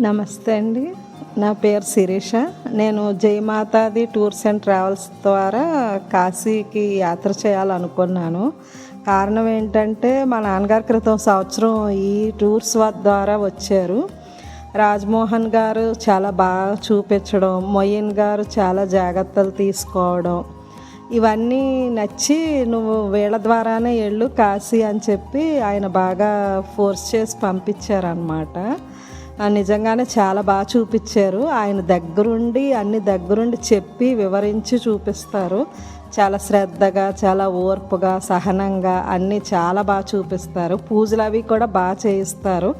నమస్తే అండి. నా పేరు శిరీష. నేను జయమాతాది టూర్స్ అండ్ ట్రావెల్స్ ద్వారా కాశీకి యాత్ర చేయాలనుకున్నాను. కారణం ఏంటంటే మా నాన్నగారు క్రితం సంవత్సరం ఈ టూర్స్ ద్వారా వచ్చారు. రాజ్మోహన్ గారు చాలా బాగా చూపించడం మొయిన్ గారు చాలా జాగ్రత్తలు తీసుకోవడం ఇవన్నీ నచ్చి నువ్వు వీళ్ళ ద్వారానే వెళ్ళు కాశీ అని చెప్పి ఆయన బాగా ఫోర్స్ చేసి పంపించారనమాట నిజంగానే చాలా బాగా చూపించారు. ఆయన దగ్గరుండి అన్ని దగ్గరుండి చెప్పి వివరించి చూపిస్తారు. చాలా శ్రద్ధగా చాలా ఓర్పుగా సహనంగా అన్నీ చాలా బాగా చూపిస్తారు. పూజలు అవి కూడా బాగా చేయిస్తారు.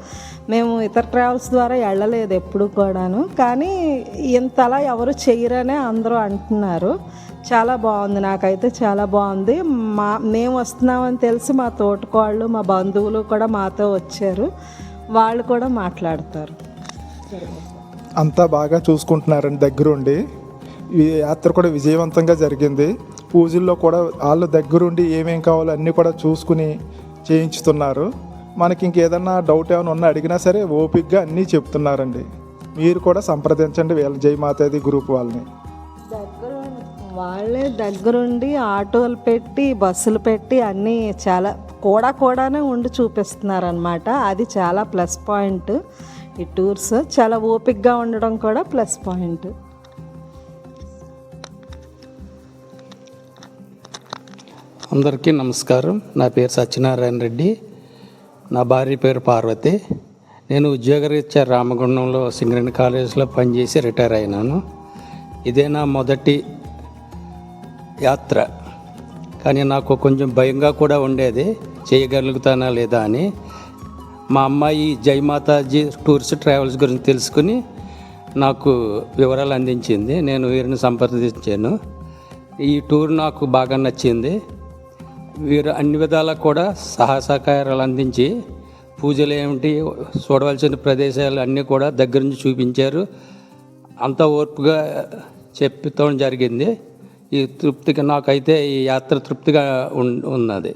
మేము ఇతర ట్రావెల్స్ ద్వారా వెళ్ళలేదు ఎప్పుడు కూడాను. కానీ ఇంతలా ఎవరు చేయరనే అందరూ అంటున్నారు. చాలా బాగుంది నాకైతే చాలా బాగుంది. మా మేము వస్తున్నామని తెలిసి మా తోటకోళ్ళు మా బంధువులు కూడా మాతో వచ్చారు. వాళ్ళు కూడా మాట్లాడతారు. అంతా బాగా చూసుకుంటున్నారండి దగ్గరుండి. ఈ యాత్ర కూడా విజయవంతంగా జరిగింది. పూజల్లో కూడా వాళ్ళు దగ్గరుండి ఏమేం కావాలో అన్నీ కూడా చూసుకుని చేయించుతున్నారు. మనకి ఇంకేదన్నా డౌట్ ఏమైనా ఉన్నా అడిగినా సరే ఓపిక్గా అన్నీ చెప్తున్నారండి. మీరు కూడా సంప్రదించండి వీళ్ళ జయమాతాది గ్రూప్ వాళ్ళని. దగ్గర వాళ్ళే దగ్గరుండి ఆటోలు పెట్టి బస్సులు పెట్టి అన్నీ చాలా కూడా కూడానే ఉండి చూపిస్తున్నారు అనమాట అది చాలా ప్లస్ పాయింట్. ఈ టూర్స్ చాలా ఓపిక్గా ఉండడం కూడా ప్లస్ పాయింట్. అందరికీ నమస్కారం. నా పేరు సత్యనారాయణ రెడ్డి. నా భార్య పేరు పార్వతి. నేను ఉద్యోగరీత్యా రామగుండంలో సింగరేణి కాలేజీలో పనిచేసి రిటైర్ అయినాను. ఇదే నా మొదటి యాత్ర. కానీ నాకు కొంచెం భయంగా కూడా ఉండేది. చేయగలుగుతానా లేదా అని. మా అమ్మాయి జయమాతాజీ టూర్స్ ట్రావెల్స్ గురించి తెలుసుకుని నాకు వివరాలు అందించింది. నేను వీరిని సంప్రదించాను. ఈ టూర్ నాకు బాగా నచ్చింది. వీరు అన్ని విధాలా కూడా సహాయ సహకారాలు అందించి పూజలు ఏమిటి చూడవలసిన ప్రదేశాలు అన్నీ కూడా దగ్గర నుంచి చూపించారు. అంత ఓర్పుగా చెప్పడం జరిగింది. ఈ తృప్తిగా నాకైతే ఈ యాత్ర తృప్తిగా ఉన్- ఉన్నది.